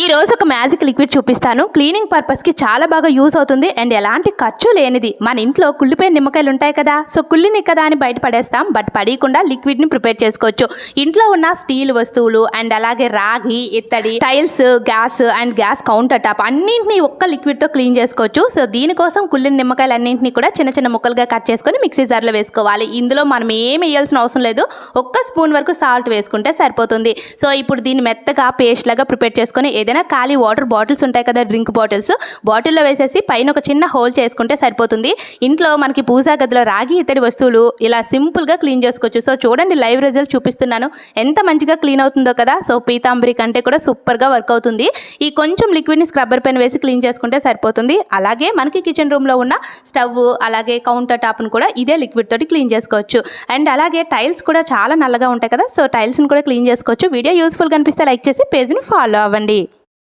ఈ రోజు ఒక మ్యాజిక్ లిక్విడ్ చూపిస్తాను. క్లీనింగ్ పర్పస్కి చాలా బాగా యూస్ అవుతుంది. అండ్ ఎలాంటి ఖర్చు లేనిది. మన ఇంట్లో కుళ్ళిపోయిన నిమ్మకాయలు ఉంటాయి కదా. సో కుళ్ళిని కదా అని బయట పడేస్తాం. బట్ పడేయకుండా లిక్విడ్ని ప్రిపేర్ చేసుకోవచ్చు. ఇంట్లో ఉన్న స్టీల్ వస్తువులు అండ్ అలాగే రాగి ఇత్తడి tiles gas and gas counter top అన్నింటినీ ఒక్క లిక్విడ్తో క్లీన్ చేసుకోవచ్చు. సో దీనికోసం కుళ్ళిన నిమ్మకాయలు అన్నింటినీ కూడా చిన్న చిన్న ముక్కలుగా కట్ చేసుకొని మిక్సీ జార్లో వేసుకోవాలి. ఇందులో మనం ఏం వేయాల్సిన అవసరం లేదు. ఒక్క స్పూన్ వరకు సాల్ట్ వేసుకుంటే సరిపోతుంది. సో ఇప్పుడు దీన్ని మెత్తగా పేస్ట్ లాగా ప్రిపేర్ చేసుకొని ఏదైనా ఖాళీ వాటర్ బాటిల్స్ ఉంటాయి కదా డ్రింక్ బాటిల్స్. బాటిల్లో వేసేసి పైన ఒక చిన్న హోల్ చేసుకుంటే సరిపోతుంది. ఇంట్లో మనకి పూజా గదిలో రాగి ఇతడి వస్తువులు ఇలా సింపుల్గా క్లీన్ చేసుకోవచ్చు. సో చూడండి లైవ్ రిజల్ట్ చూపిస్తున్నాను. ఎంత మంచిగా క్లీన్ అవుతుందో కదా. సో పీతాంబరి కంటే కూడా సూపర్గా వర్క్ అవుతుంది. ఈ కొంచెం లిక్విడ్ని స్క్రబ్బర్ పెన్ వేసి క్లీన్ చేసుకుంటే సరిపోతుంది. అలాగే మనకి కిచెన్ రూమ్లో ఉన్న స్టవ్ అలాగే కౌంటర్ టాప్ను కూడా ఇదే లిక్విడ్ తోటి క్లీన్ చేసుకోవచ్చు. అండ్ అలాగే టైల్స్ కూడా చాలా నల్లగా ఉంటాయి కదా. సో టైల్స్ని కూడా క్లీన్ చేసుకోవచ్చు. వీడియో యూస్ఫుల్గా కనిపిస్తే లైక్ చేసి పేజ్ని ఫాలో అవ్వండి.